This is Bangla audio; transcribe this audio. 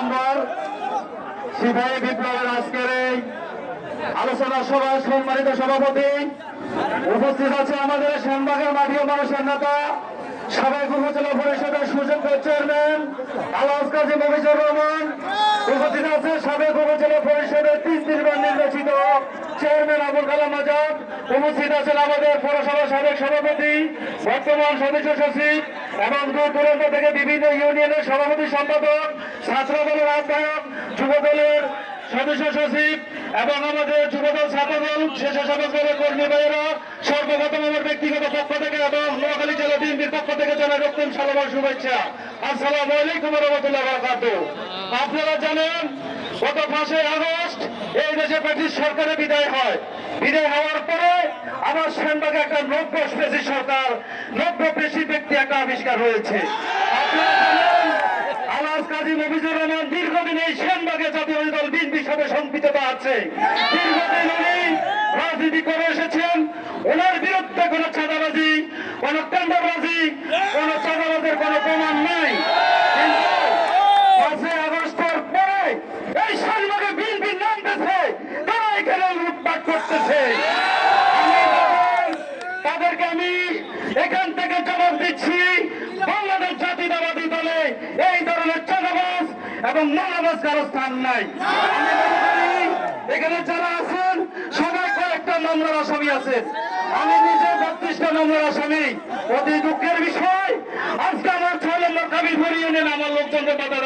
নম্বর। সিপাহী বিপ্লবের আজকের এই আলোচনা সভায় সম্মানিত সভাপতি উপস্থিত আছে আমাদের শ্যামবাগের মাঠীয় মানুষের নেতা, সাবেক উপজেলা পরিষদের সুযোগ্য চেয়ারম্যান আলাস কাজী মফিজুর রহমান। উপস্থিত আছে সাবেক উপজেলা পরিষদের তিন তিনবার নির্বাচিত চেয়ারম্যান আবুল কালাম আজাদ। উপস্থিত আছেন আমাদের পৌরসভার সাবেক সভাপতি, বর্তমান সদস্য সচিব এবং দূর থেকে বিভিন্ন ইউনিয়নের সভাপতি সম্পাদক ছাত্র দলের আহ্বায়ক যুব দলের সদস্য সচিব এবং আমাদের যুবদল ছাত্রদল স্বেচ্ছাসেবক দলের কর্মী ভাইয়েরা, সর্বপ্রথম আমার ব্যক্তিগত পক্ষ থেকে এবং নোয়াখালী জেলা বিএনপির পক্ষ থেকে জানাই রক্তিম সালামার শুভেচ্ছা। আসসালামু আলাইকুম রহমতুল্লাহ বারাকাত আপনারা জানেন, গত পাঁচই আগস্ট এই দেশে ব্রিটিশ সরকারের বিদায় হয়। বিদায় হওয়ার পরে আমার সেনবাগে একটা নব্য পেশি সরকার, নব্য একটা আবিষ্কার হয়েছে। আপনারা জানেন, আলাস কাজী মফিজুর রহমান দীর্ঘদিন এই সেনবাগে জাতীয় দল বিএনপির সাথে সম্পৃক্ততা আছে। দীর্ঘদিন উনি রাজনীতি করে এসেছেন। ওনার বিরুদ্ধে কোনো চাঁদাবাজি, কোন টেন্ডারবাজি, কোন চাঁদাবাজের কোনো প্রমাণ নাই। কিন্তু পাঁচই আগস্টের পরে এই সেনবাগে বিএনপির নাম তারা এখানে আমি তাদের- তাদেরকে আমি এখান থেকে জবাব দিচ্ছি বাংলাদেশ জাতীয়তাবাদী দলে এই ধরনের চাঁদাবাজ এবং নানাবাজ কারও স্থান নাই। এখানে যারা আছেন, সবাই কয়েকটা মামলার আসামি আছেন আমি নিজে বত্রিশটা মামলার আসামি। অতি দুঃখের বিষয়, আজকে আমার ছয় নম্বর কাবির ইউনিয়ন আমার লোকজনকে বাধা